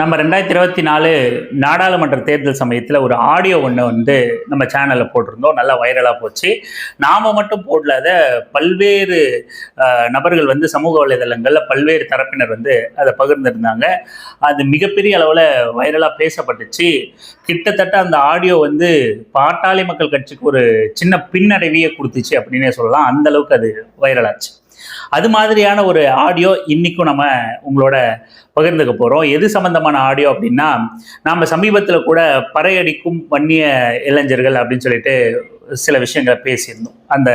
நம்ம ரெண்டாயிரத்தி இருபத்தி நாலு நாடாளுமன்ற தேர்தல் சமயத்தில் ஒரு ஆடியோ ஒன்று வந்து நம்ம சேனலில் போட்டிருந்தோம். நல்லா வைரலாக போச்சு. நாம் மட்டும் போடலாத பல்வேறு நபர்கள் வந்து சமூக வலைதளங்களில் பல்வேறு தரப்பினர் வந்து அதை பகிர்ந்திருந்தாங்க. அது மிகப்பெரிய அளவில் வைரலாக பேசப்பட்டுச்சு. கிட்டத்தட்ட அந்த ஆடியோ வந்து பாட்டாளி மக்கள் கட்சிக்கு ஒரு சின்ன பின்னடைவையே கொடுத்துச்சு அப்படின்னே சொல்லலாம். அந்த அளவுக்கு அது வைரலாச்சு அது மாதிரியான ஒரு ஆடியோ இன்றைக்கும் நம்ம உங்களோட பகிர்ந்துக்க போகிறோம் எது சம்மந்தமான ஆடியோ அப்படின்னா நாம் சமீபத்தில் கூட பறையடிக்கும் வன்னிய இளைஞர்கள் அப்படின்னு சொல்லிட்டு சில விஷயங்களை பேசியிருந்தோம். அந்த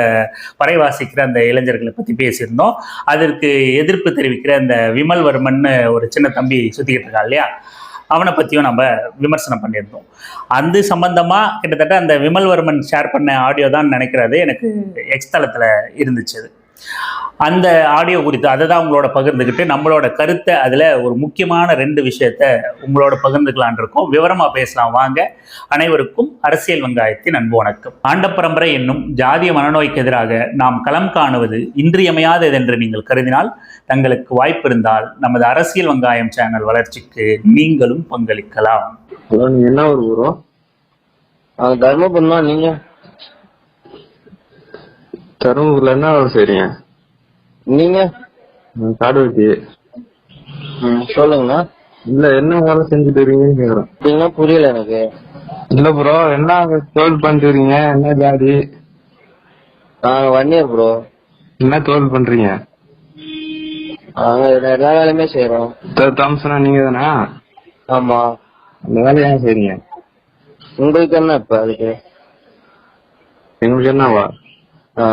பறை வாசிக்கிற அந்த இளைஞர்களை பற்றி பேசியிருந்தோம். அதற்கு எதிர்ப்பு தெரிவிக்கிற அந்த விமல்வர்மன்னு ஒரு சின்ன தம்பி சுற்றிக்கிட்டு இருக்கான் இல்லையா? அவனை பற்றியும் நம்ம விமர்சனம் பண்ணியிருந்தோம். அது சம்பந்தமாக கிட்டத்தட்ட அந்த விமல்வர்மன் ஷேர் பண்ண ஆடியோ தான் நினைக்கிறது. எனக்கு எக்ஸ்தலத்தில் இருந்துச்சு அது. அந்த ஆடியோ குறித்து அதை தான் உங்களோட பகிர்ந்துக்கிட்டு நம்மளோட கருத்தை அதில் ஒரு முக்கியமான ரெண்டு விஷயத்த உங்களோட பகிர்ந்துக்கலான் இருக்கோம். விவரமாக பேசலாம். வாங்க. அனைவருக்கும் அரசியல் வெங்காயத்தின் அன்பு வணக்கம். ஆண்டப்பரம்பரை என்னும் ஜாதிய மனநோய்க்கு எதிராக நாம் களம் காணுவது இன்றியமையாதது என்று நீங்கள் கருதினால் தங்களுக்கு வாய்ப்பு இருந்தால் நமது அரசியல் வெங்காயம் சேனல் வளர்ச்சிக்கு நீங்களும் பங்களிக்கலாம். என்ன ஒரு ப்ரோ தர்மபுரம் தான். நீங்க? தருமபுரில என்ன வேலை செய்றீங்க நீங்க காடு வெட்டி சொல்லுங்க இல்ல என்ன வேலை செஞ்சுட்டு இருக்கீங்கன்னு கேக்குறேன். அப்படின்னா புரியல எனக்கு. இல்ல ப்ரோ என்ன தொழில் பண்ணிட்டு இருக்கீங்க? என்ன ஜாதி? நாங்க வன்னியர் ப்ரோ என்ன தொழில் பண்றீங்க? நாங்க எல்லா வேலையுமே செய்யறோம் தாம்சனா நீங்க தானே? ஆமா. அந்த வேலையை ஏன் செய்றீங்க? உங்களுக்கு என்ன இப்ப அதுக்கு? எங்களுக்கு என்னவா? ஆ.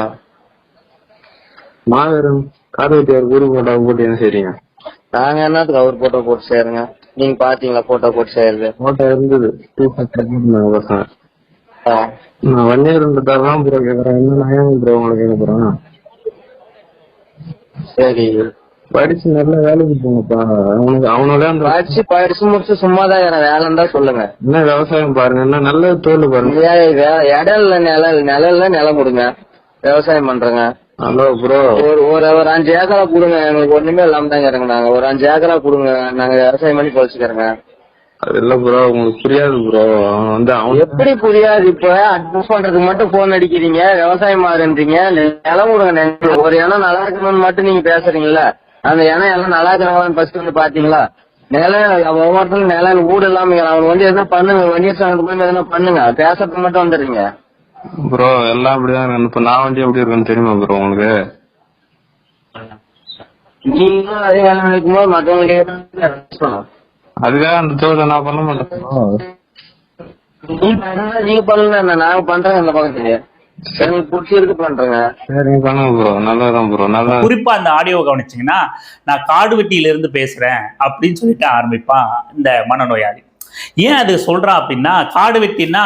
மாபெரும் காடு வெட்டியார் ஊரு போட்டா போட்டு என்ன செய்றீங்க? நாங்க என்னத்துக்கு அவர் போட்டோ போட்டு செய்யறோங்க நீங்க பாத்தீங்களா போட்டோ போட்டு செய்யறது? போட்டோ இருந்தது. டீ போட்டுருந்தாங்க பசங்க. நான் வன்னியர்ன்றதால தான் ப்ரோ கேக்குறேன். என்ன நான் ஏன் ப்ரோ உங்களை கேட்க போறேன் சரி. படிச்சு நல்ல வேலைக்கு போங்கப்பா. அவனுக்கு அவனோட அந்த படிச்சு படிச்சு முடிச்சு சும்மா தான் வேலைன்னு தான் சொல்லுங்க. என்ன விவசாயம் பாருங்க. என்ன நல்ல தொழில் பாருங்க. இல்ல நிலம் நிழல்ல நிலம் கொடுங்க. விவசாயம் பண்றேங்க. ஹலோ ப்ரோ ஒரு ஒரு ஒரு அஞ்சு ஏக்கரா கொடுங்க. எங்களுக்கு ஒண்ணுமே இல்லாம தான் இருக்கிறோங்க நாங்க. ஒரு அஞ்சு ஏக்கரா கொடுங்க. நாங்க விவசாயம் பண்ணி பொழைச்சுக்கிறோங்க. அது இல்ல ப்ரோ உங்களுக்கு புரியாது ப்ரோ வந்து அவன் எப்படி புரியாது இப்ப? அட்ஜஸ்ட் பண்றதுக்கு மட்டும் போன் அடிக்கிறீங்க. விவசாயம் மாறுன்றீங்க. நிலம் கொடுங்க. ஒரு இடம் நல்லா இருக்கணும்னு மட்டும் நீங்க பேசுறீங்கல்ல. அந்த இடம் எல்லாம் நல்லா இருக்கிறாங்களான்னு ஃபர்ஸ்ட் வந்து பாத்தீங்களா? நிலம் ஒவ்வொருத்தரும் நிலம் வீடு இல்லாம. அவனுக்கு வந்து எதுனா பண்ணுங்க. வண்டியர் சங்கத்துக்கு போய் எதுனா பண்ணுங்க. பேசுறதுக்கு மட்டும் வந்துடுறீங்க. ப்ரோ எல்லாம் அப்படிதான் இருக்கு. இப்ப நான் வண்டி எப்படி இருக்குன்னு தெரியுமா ப்ரோ உங்களுக்கு? நீங்களும் அதே வேலை இருக்கும்போது மத்தவங்களுக்கு. அதுக்காக அந்த தொழிலை நான் பண்ண மாட்டேன். நீங்க பண்ணல என்ன? நாங்க பண்றோங்க இந்த பக்கத்துல எனக்கு பிடிச்சிருக்கு பண்றேங்க. சரிங்க பண்ணுங்க ப்ரோ நல்லதான் ப்ரோ நல்லா குறிப்பா அந்த ஆடியோ கவனிச்சீங்கன்னா நான் காடுவெட்டியில இருந்து பேசுறேன் அப்படின்னு சொல்லிட்டு ஆரம்பிப்பான் இந்த மனநோயாளி. ஏன் அது சொல்றான் அப்படின்னா காடுவெட்டின்னா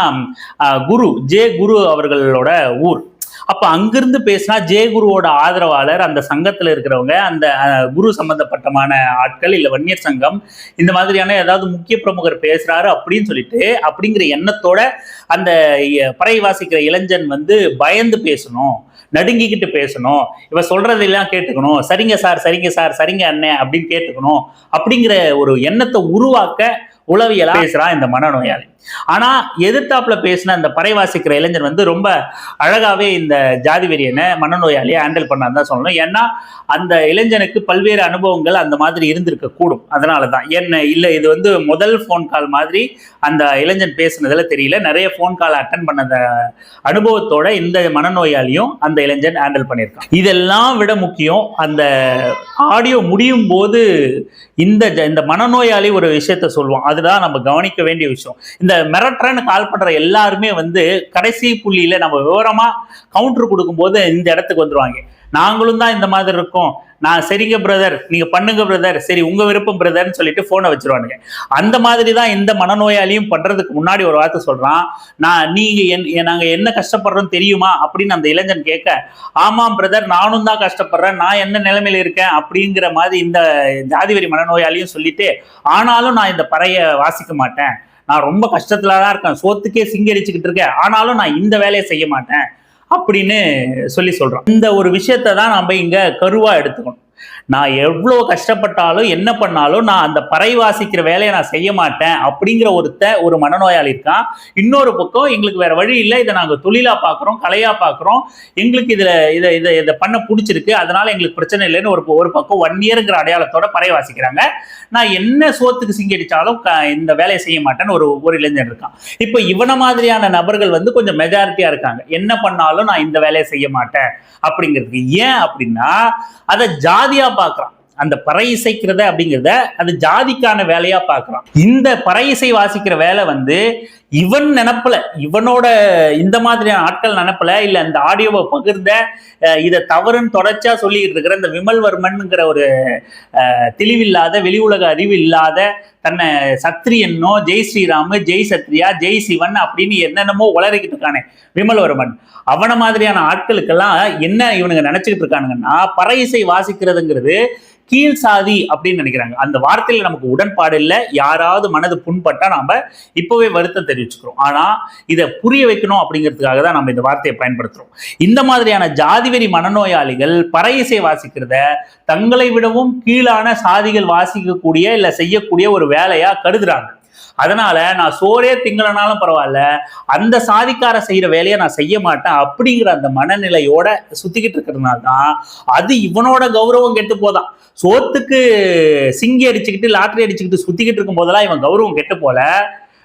ஆஹ், குரு ஜே குரு அவர்களோட ஊர். அப்ப அங்கிருந்து பேசினா ஜே குருவோட ஆதரவாளர் அந்த சங்கத்துல இருக்கிறவங்க அந்த குரு சம்பந்தப்பட்டமான ஆட்கள் இல்ல வன்னியர் சங்கம் இந்த மாதிரியான ஏதாவது முக்கிய பிரமுகர் பேசுறாரு அப்படின்னு சொல்லிட்டு அப்படிங்கிற எண்ணத்தோட அந்த பறை வாசிக்கிற இளைஞன் வந்து பயந்து பேசணும் நடுங்கிக்கிட்டு பேசணும். இவ சொல்றதெல்லாம் கேட்டுக்கணும். சரிங்க சார் சரிங்க சார் சரிங்க அண்ணே அப்படின்னு கேட்டுக்கணும். அப்படிங்கிற ஒரு எண்ணத்தை உருவாக்க உளவியலா பேசுறான் இந்த மனநோயாளி. ஆனா எதிர்த்தாப்புல பேசின அந்த பறை வாசிக்கிற இளைஞன் வந்து ரொம்ப அழகாவே இந்த ஜாதி வெறியனை மனநோயாளியை ஹேண்டில் பண்ணான்னு தான் சொல்லணும். ஏன்னா அந்த இளைஞனுக்கு பல்வேறு அனுபவங்கள் அந்த மாதிரி இருந்திருக்க கூடும். அதனால தான் என்ன இல்லை இது வந்து முதல் ஃபோன் கால் மாதிரி அந்த இளைஞன் பேசுனதுல தெரியல. நிறைய ஃபோன் கால் அட்டன் பண்ணத அனுபவத்தோட இந்த மனநோயாளியும் அந்த இளைஞன் ஹேண்டில் பண்ணியிருக்கான். இதெல்லாம் விட முக்கியம் அந்த ஆடியோ முடியும் போது இந்த ஜ- இந்த மனநோயாளி ஒரு விஷயத்த சொல்லுவான். அது அதுதான் நம்ம கவனிக்க வேண்டிய விஷயம். இந்த மிரட்டுறன்னு கால் பண்ற எல்லாருமே வந்து கடைசி புள்ளியில நம்ம விவரமா கவுண்டர் கொடுக்கும்போது இந்த இடத்துக்கு வந்துருவாங்க. நாங்களும் தான் இந்த மாதிரி இருக்கோம். நான் சரிங்க பிரதர் நீங்க பண்ணுங்க பிரதர் சரி உங்க விருப்பம் பிரதர்னு சொல்லிட்டு போனை வச்சிருவானுங்க. அந்த மாதிரி தான் இந்த மனநோயாளியும் பண்றதுக்கு முன்னாடி ஒரு வார்த்தை சொல்றான். நான் நீங்க என் நாங்க என்ன கஷ்டப்படுறோம் தெரியுமா? அப்படின்னு அந்த இளைஞன் கேட்க ஆமாம் பிரதர் நானும் தான் கஷ்டப்படுறேன். நான் என்ன நிலைமையில இருக்கேன்? அப்படிங்கிற மாதிரி இந்த ஜாதிவெறி மனநோயாளியும் சொல்லிட்டு ஆனாலும் நான் இந்த பறைய வாசிக்க மாட்டேன். நான் ரொம்ப கஷ்டத்துல தான் இருக்கேன். சோத்துக்கே சிங்கரிச்சுக்கிட்டு இருக்கேன். ஆனாலும் நான் இந்த வேலையை செய்ய மாட்டேன். அப்படின்னு சொல்லி சொல்றோம் இந்த ஒரு விஷயத்தை தான் நம்ம இங்க கருவா எடுத்துக்கணும். நான் எவ்வளோ கஷ்டப்பட்டாலும் என்ன பண்ணாலும் நான் அந்த பறை வாசிக்கிற வேலையை நான் செய்ய மாட்டேன் அப்படிங்கிற ஒருத்த ஒரு மனநோயாளி இருக்கான் இன்னொரு பக்கம் எங்களுக்கு வேற வழி இல்லை. இதை நாங்கள் தொழிலாக பார்க்குறோம் கலையாக பார்க்குறோம் எங்களுக்கு இதில் இதை இதை இதை பண்ண பிடிச்சிருக்கு. அதனால எங்களுக்கு பிரச்சனை இல்லைன்னு ஒரு ஒரு பக்கம் ஒன் இயருங்கிற அடையாளத்தோட பறை வாசிக்கிறாங்க நான் என்ன சோத்துக்கு சிங்கடிச்சாலும் க- இந்த வேலையை செய்ய மாட்டேன்னு ஒரு ஒரு இளைஞன் இருக்கான் இப்போ இவன மாதிரியான நபர்கள் வந்து கொஞ்சம் மெஜாரிட்டியாக இருக்காங்க. என்ன பண்ணாலும் நான் இந்த வேலையை செய்ய மாட்டேன் அப்படிங்கிறதுக்கு ஏன் அப்படின்னா அதை ஜாதியாக பார்க்கறான் அந்த பறை இசைக்கிறத அப்படிங்கிறத அது ஜாதிக்கான வேலையா பார்க்குறான். இந்த பறை இசை வாசிக்கிற வேலை வந்து இவன் நினப்பல இவனோட இந்த மாதிரியான ஆட்கள் நினப்பல இல்ல இந்த ஆடியோவை பகிர்ந்த இதை தவறுன்னு தொடர்ச்சியா சொல்லிட்டு இருக்கிற இந்த விமல்வர்மன்ங்கிற ஒரு தெளிவில்லாத வெளி உலக அறிவு இல்லாத தன்னை சத்ரியன்னோ ஜெய் ஸ்ரீராமு ஜெய் சத்ரியா ஜெய் சிவன் அப்படின்னு என்னென்னமோ உளறிக்கிட்டு இருக்கானே விமல்வர்மன். அவன மாதிரியான ஆட்களுக்கெல்லாம் என்ன இவனுங்க நினைச்சுக்கிட்டு இருக்கானுங்கன்னா பறை இசை வாசிக்கிறதுங்கிறது கீழ் சாதி அப்படின்னு நினைக்கிறாங்க. அந்த வார்த்தையில நமக்கு உடன்பாடு இல்லை. யாராவது மனது புண்பட்டா நாம இப்பவே வருத்தம் தெரிவிச்சுக்கிறோம். ஆனா இதை புரிய வைக்கணும் அப்படிங்கிறதுக்காக தான் நம்ம இந்த வார்த்தையை பயன்படுத்துறோம். இந்த மாதிரியான ஜாதிவெறி மனநோயாளிகள் பறை இசை வாசிக்கிறத தங்களை விடவும் கீழான சாதிகள் வாசிக்கக்கூடிய இல்ல செய்யக்கூடிய ஒரு வேலையா கருதுறாங்க. அதனால நான் சோறே திங்களனாலும் பரவாயில்ல அந்த சாதிக்கார செய்யற வேலையை நான் செய்ய மாட்டேன் அப்படிங்கிற அந்த மனநிலையோட சுத்திக்கிட்டு இருக்கிறதுனால தான் அது இவனோட கௌரவம் கெட்டு போதான். சோத்துக்கு சிங்கி அடிச்சுக்கிட்டு லாட்டரி அடிச்சுக்கிட்டு சுத்திக்கிட்டு இருக்கும் போதெல்லாம் இவன் கௌரவம் கெட்டு போல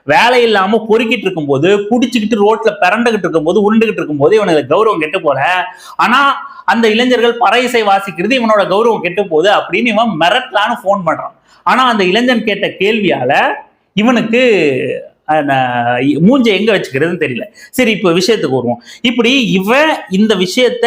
வேலை இல்லாம பொறுக்கிட்டு இருக்கும்போது குடிச்சுக்கிட்டு ரோட்ல பிறண்டுகிட்டு இருக்கும்போது உருண்டுகிட்டு இருக்கும்போது இவனுக்கு கௌரவம் கெட்டு போல. ஆனா அந்த இளைஞர்கள் பறை இசை வாசிக்கிறது இவனோட கௌரவம் கெட்டு போகுது அப்படின்னு இவன் மெரட்லான்னு ஃபோன் பண்றான். ஆனா அந்த இளைஞன் கேட்ட கேள்வியால இவனுக்கு நான் மூஞ்ச எங்க வச்சுக்கிறதுன்னு தெரியல. சரி இப்போ விஷயத்துக்கு வருவோம். இப்படி இவன் இந்த விஷயத்த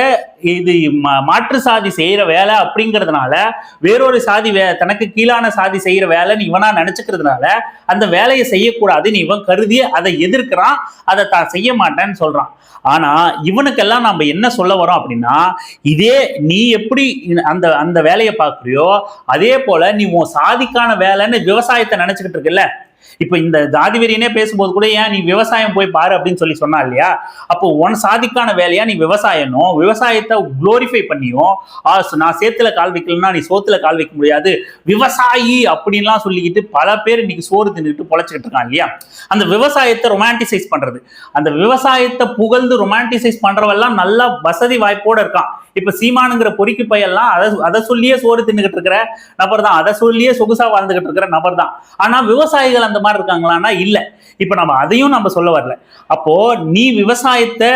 இது மா- மாற்று சாதி செய்யற வேலை அப்படிங்கிறதுனால வேறொரு சாதி வே தனக்கு கீழான சாதி செய்யற வேலைன்னு இவனா நினைச்சுக்கிறதுனால அந்த வேலையை செய்யக்கூடாதுன்னு இவன் கருதி அதை எதிர்க்கிறான் அதை தான் செய்ய மாட்டேன்னு சொல்றான். ஆனா இவனுக்கெல்லாம் நம்ம என்ன சொல்ல வரோம் அப்படின்னா இதே நீ எப்படி அந்த அந்த வேலையை பார்க்குறியோ அதே போல நீ உன் சாதிக்கான வேலைன்னு விவசாயத்தை நினைச்சுக்கிட்டு இருக்குல்ல இப்போ இந்த ஜாதி வெறியனே பேசும்போது கூட ஏன் நீ விவசாயம் போய் பாரு அப்படின்னு சொல்லி சொன்னா இல்லையா? அப்போ உன் சாதிக்கான வேலையா நீ விவசாயனும் விவசாயத்தை குளோரிஃபை பண்ணியும் நான் சேத்துல கால் வைக்கலன்னா நீ சோத்துல கால் வைக்க முடியாது. விவசாயி அப்படின்லாம் சொல்லிக்கிட்டு பல பேர் இன்னைக்கு சோறு தின்னுட்டு பொழைச்சிக்கிட்டு இருக்கான் இல்லையா? அந்த விவசாயத்தை ரொமான்டிசைஸ் பண்றது. அந்த விவசாயத்தை புகழ்ந்து ரொமான்டிசைஸ் பண்றவெல்லாம் நல்லா வசதி வாய்ப்போட இருக்கான். இப்ப சீமானுங்கிற பொறிக்கு பையெல்லாம் அதை அதை சொல்லியே சோறு தின்னுகிட்டு இருக்கிற நபர் தான் அதை சொல்லியே சொகுசா வாழ்ந்துகிட்டு இருக்கிற நபர் தான் ஆனா விவசாயிகள் அந்த மாதிரி இருக்காங்களான்னா இல்ல. இப்ப நம்ம அதையும் நம்ம சொல்ல வரல. அப்போ நீ விவசாயத்தை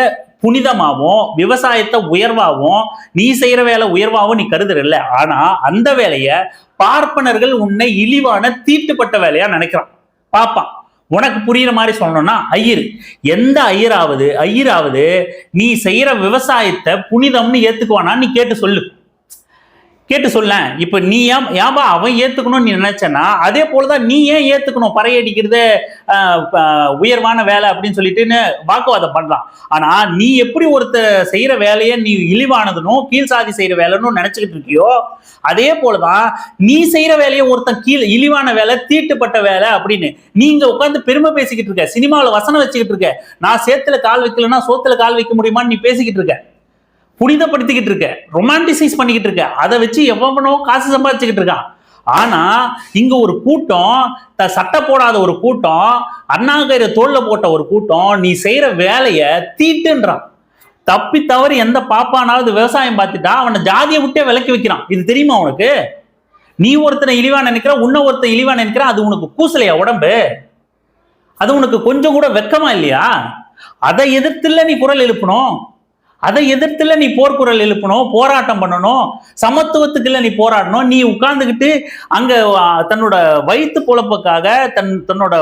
புனிதமாவும் விவசாயத்தை உயர்வாவும் நீ செய்யற வேலை உயர்வாவும் நீ கருதுறல்ல. ஆனா அந்த வேலையை பார்ப்பனர்கள் உன்னை இழிவான தீட்டுப்பட்ட வேலையா நினைக்கிறான். பார்ப்பான். உனக்கு புரியுற மாதிரி சொல்லணும்னா ஐயர். எந்த ஐயராவது ஐயராவது நீ செய்யற விவசாயத்தை புனிதம்னு ஏத்துக்குவானா நீ கேட்டு சொல்லு. கேட்டு சொல்ல இப்ப நீ ஏன் ஏன்பா அவன் ஏத்துக்கணும்னு நீ நினைச்சனா அதே போலதான் நீ ஏன் ஏத்துக்கணும்? பறையடிக்கிறதே உயர்வான வேலை அப்படின்னு சொல்லிட்டுன்னு வாக்குவாதம் பண்ணலாம் ஆனா நீ எப்படி ஒருத்த செய்யற வேலையை நீ இழிவானதுனும் கீழ் சாதி செய்யற வேலைன்னு நினைச்சுக்கிட்டு இருக்கியோ அதே போலதான் நீ செய்யற வேலையை ஒருத்தன் கீழ் இழிவான வேலை தீட்டுப்பட்ட வேலை அப்படின்னு நீங்க உட்காந்து பெருமை பேசிக்கிட்டு இருக்க. சினிமாவில் வசனம் வச்சுக்கிட்டு இருக்க. நான் சேத்துல கால் வைக்கலன்னா சோத்துல கால் வைக்க முடியுமான்னு நீ பேசிக்கிட்டு இருக்க. புனிதப்படுத்திக்கிட்டு இருக்க ரொமான்டிசைஸ் பண்ணிக்கிட்டு இருக்க அதை வச்சு எவ்வளோ காசு சம்பாதிச்சுக்கிட்டு இருக்கான். ஆனா இங்க ஒரு கூட்டம் த சட்டை போடாத ஒரு கூட்டம் அண்ணாங்கயிற தோல்ல போட்ட ஒரு கூட்டம் நீ செய்யற வேலைய தீட்டுன்றான். தப்பி தவறு எந்த பாப்பானாவது விவசாயம் பார்த்துட்டா அவனை ஜாதியை விட்டே விலக்கி வைக்கிறான். இது தெரியுமா உனக்கு? நீ ஒருத்தனை இழிவா நினைக்கிற உன்ன ஒருத்தன் இழிவா நினைக்கிற அது உனக்கு கூசலையா உடம்பு? அது உனக்கு கொஞ்சம் கூட வெக்கமா இல்லையா? அதை எதிர்த்துல நீ குரல் எழுப்பணும். அதை எதிர்த்துல நீ போர்க்குரல் எழுப்பணும் போராட்டம் பண்ணணும் சமத்துவத்துக்குள்ள நீ போராடணும். நீ உட்கார்ந்துக்கிட்டு அங்க தன்னோட வயிற்று பொழப்புக்காக தன் தன்னோட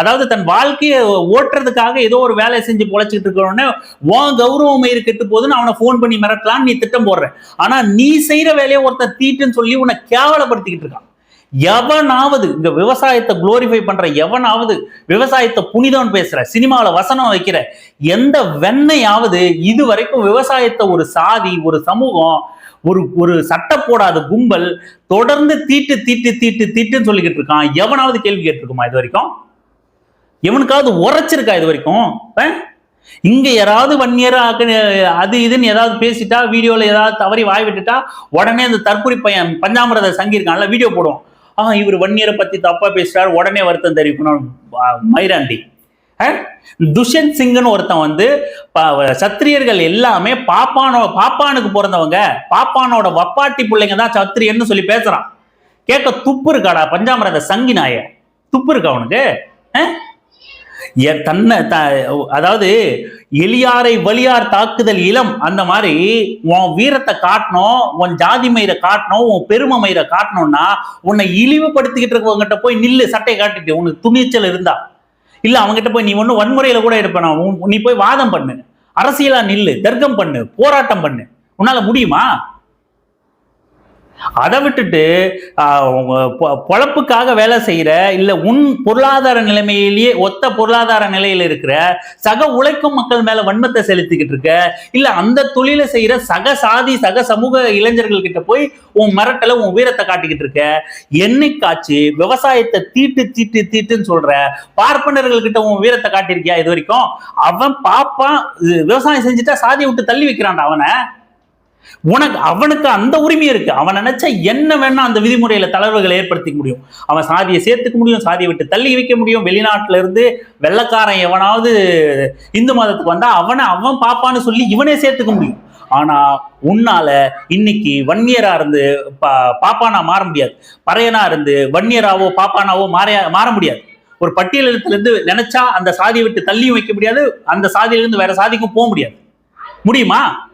அதாவது தன் வாழ்க்கையை ஓட்டுறதுக்காக ஏதோ ஒரு வேலையை செஞ்சு பொழைச்சிக்கிட்டு இருக்கிறோன்னே உன் கௌரவம் மயிறு கெட்டு போதுன்னு அவனை ஃபோன் பண்ணி மிரட்டலான்னு நீ திட்டம் போடுற. ஆனா நீ செய்யற வேலையை ஒருத்தன் தீட்டுன்னு சொல்லி உன்னை கேவலப்படுத்திக்கிட்டு இருக்கான். எவனாவது இந்த விவசாயத்தை குளோரிஃபை பண்ற எவனாவது விவசாயத்தை புனிதம்னு பேசுற சினிமாவில வசனம் வைக்கிற எந்த வெண்ணையாவது இது வரைக்கும் விவசாயத்தை ஒரு சாதி ஒரு சமூகம் ஒரு ஒரு சட்டம் போடாத கும்பல் தொடர்ந்து தீட்டு தீட்டு தீட்டு தீட்டுன்னு சொல்லிக்கிட்டு இருக்கான். எவனாவது கேள்வி கேட்டிருக்குமா இது வரைக்கும்? எவனுக்காவது உரைச்சிருக்கா இது வரைக்கும்? இங்க யாராவது வன்னியர் அது இதுன்னு ஏதாவது பேசிட்டா வீடியோல ஏதாவது தவறி வாய் விட்டுட்டா உடனே அந்த தற்கொலை பையன் பஞ்சாமிரத சங்கி இருக்கான்ல வீடியோ போடுவோம் ஆ இவர் வன்னியரை பத்தி தப்பா பேசுறாரு உடனே வருத்தம் தெரிவிக்கணும். ஆ, துஷ்யந்த் சிங்னு ஒருத்தன் வந்து சத்திரியர்கள் எல்லாமே பாப்பானோ பாப்பானுக்கு பிறந்தவங்க பாப்பானோட வப்பாட்டி பிள்ளைங்க தான் சத்திரியன்னு சொல்லி பேசுறான். கேட்க துப்பு இருக்காடா பஞ்சாமரத சங்கி நாய துப்பு இருக்கா அவனுக்கு தன்னை த அதாவது எளியாரை வலியார் தாக்குதல் இளம் அந்த மாதிரி உன் வீரத்தை காட்டணும் உன் ஜாதி மயிரை காட்டணும் உன் பெருமை மயிரை காட்டணும்னா உன்னை இழிவுபடுத்திக்கிட்டு இருக்கவங்ககிட்ட போய் நில்லு சட்டையை காட்டிட்டு உனக்கு துணிச்சல் இருந்தா. இல்ல அவங்ககிட்ட போய் நீ ஒன்றும் வன்முறையில கூட இருப்பேனா நீ போய் வாதம் பண்ணு. அரசியலா நில்லு தர்க்கம் பண்ணு போராட்டம் பண்ணு. உன்னால முடியுமா? அதை விட்டுட்டு பொ- பொழப்புக்காக வேலை செய்யற இல்லை உன் பொருளாதார நிலைமையிலேயே ஒத்த பொருளாதார நிலையில இருக்கிற சக உழைக்கும் மக்கள் மேல வன்மத்தை செலுத்திக்கிட்டு இருக்க இல்லை அந்த தொழிலை செய்யற சக சாதி சக சமூக இளைஞர்கள் கிட்ட போய் உன் மிரட்டல உன் வீரத்தை காட்டிக்கிட்டு இருக்க என்னைக்காச்சு விவசாயத்தை தீட்டு தீட்டு தீட்டுன்னு சொல்ற பார்ப்பனர்கள் கிட்ட உன் வீரத்தை காட்டியிருக்கியா இது வரைக்கும்? அவன் பாப்பான் விவசாயம் செஞ்சுட்டா சாதியை விட்டு தள்ளி வைக்கிறான்டா அவனை. உனக்கு அவனுக்கு அந்த உரிமை இருக்கு. அவன் நினைச்சா என்ன வேணா அந்த விதிமுறையில தளர்வுகளை ஏற்படுத்திக்க முடியும். அவன் சாதியை சேர்த்துக்க முடியும் சாதியை விட்டு தள்ளி வைக்க முடியும். வெளிநாட்டுல இருந்து வெள்ளக்காரன் எவனாவது இந்து மதத்துக்கு வந்தா அவனை அவன் பாப்பான்னு சொல்லி இவனே சேர்த்துக்க முடியும். ஆனா உன்னால இன்னைக்கு வன்னியரா இருந்து பா பாப்பானா மாற முடியாது. பறையனா இருந்து வன்னியராவோ பாப்பானாவோ மாற மாற முடியாது. ஒரு பட்டியலிடத்துல இருந்து நினைச்சா அந்த சாதியை விட்டு தள்ளியும் வைக்க முடியாது. அந்த சாதியிலிருந்து வேற சாதிக்கும் போக முடியாது. முடியுமா?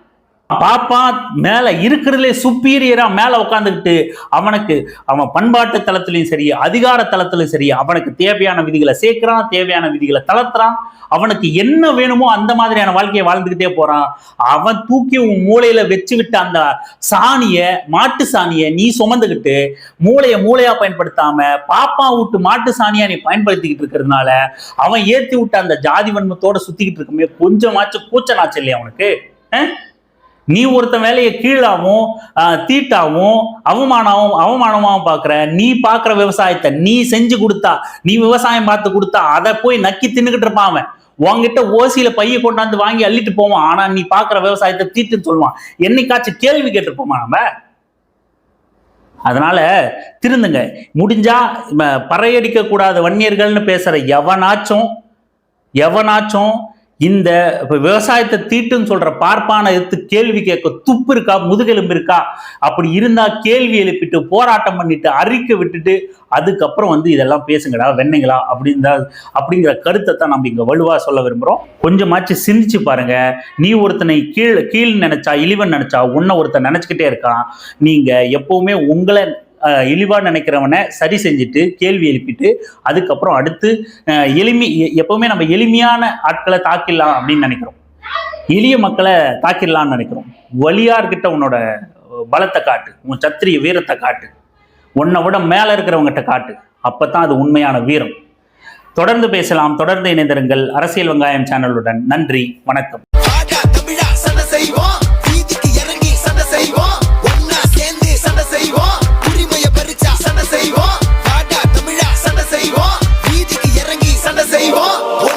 பாப்பா மேல இருக்கிறதுலே சுப்பீரியரா மேல உட்காந்துக்கிட்டு அவனுக்கு அவன் பண்பாட்டு தளத்திலையும் சரி அதிகார தளத்திலும் சரி அவனுக்கு தேவையான விதிகளை சேர்க்கிறான் தேவையான விதிகளை தளர்த்துறான். அவனுக்கு என்ன வேணுமோ அந்த மாதிரியான வாழ்க்கையை வாழ்ந்துகிட்டே போறான். அவன் தூக்கி உன் மூளையில வச்சு விட்ட அந்த சாணிய மாட்டு சாணிய நீ சுமந்துக்கிட்டு மூளைய மூளையா பயன்படுத்தாம பாப்பா விட்டு மாட்டு சாணியா நீ பயன்படுத்திக்கிட்டு இருக்கிறதுனால அவன் ஏத்தி விட்ட அந்த ஜாதி வன்மத்தோட சுத்திக்கிட்டு இருக்குமே கொஞ்சமாச்சும் கூச்சனாச்சு இல்லையா அவனுக்கு? நீ ஒருத்த வேலையை கீழாவும் தீட்டாவும் அவமானமும் அவமானமாவும் பார்க்குற நீ பார்க்குற விவசாயத்தை நீ செஞ்சு கொடுத்தா நீ விவசாயம் பார்த்து கொடுத்தா அதை போய் நக்கி தின்னுக்கிட்டு இருப்பான் அவன். உங்ககிட்ட ஓசியில பைய கொண்டாந்து வாங்கி அள்ளிட்டு போவான். ஆனா நீ பார்க்குற விவசாயத்தை தீட்டுன்னு சொல்லுவான். என்னைக்காச்சும் கேள்வி கேட்டிருப்போமா நம்ம? அதனால திருந்துங்க. முடிஞ்சா பறையடிக்க கூடாத வன்னியர்கள்னு பேசுற எவனாச்சும் எவனாச்சும் இந்த இப்போ விவசாயத்தை தீட்டுன்னு சொல்ற பார்ப்பான எடுத்து கேள்வி கேட்க துப்பு இருக்கா முதுகெலும்பு இருக்கா? அப்படி இருந்தா கேள்வி எழுப்பிட்டு போராட்டம் பண்ணிட்டு அறிக்கை விட்டுட்டு அதுக்கப்புறம் வந்து இதெல்லாம் பேசுங்கடா வெண்ணைங்களா அப்படின்ற அப்படிங்கிற கருத்தை தான் நம்ம இங்க வலுவா சொல்ல விரும்புறோம். கொஞ்சமாச்சு சிந்திச்சு பாருங்க. நீ ஒருத்தனை கீழ் கீழ் நினைச்சா இழிவன் நினைச்சா உன்னை ஒருத்தன் நினைச்சுக்கிட்டே இருக்கான். நீங்க எப்பவுமே உங்களை இழிவாக இழிவா நினைக்கிறவனை சரி செஞ்சுட்டு கேள்வி எழுப்பிட்டு அதுக்கப்புறம் அடுத்து எளிமை எ- எப்பவுமே நம்ம எளிமையான ஆட்களை தாக்கிடலாம் அப்படின்னு நினைக்கிறோம். எளிய மக்களை தாக்கிடலாம்னு நினைக்கிறோம். வலியார்கிட்ட உன்னோட பலத்தை காட்டு உன் சத்திரிய வீரத்தை காட்டு. உன்னை விட மேல இருக்கிறவங்ககிட்ட காட்டு. அப்பதான் அது உண்மையான வீரம். தொடர்ந்து பேசலாம் தொடர்ந்து இணைந்திருங்கள். அரசியல் வெங்காயம் சேனலுடன் நன்றி வணக்கம். say what?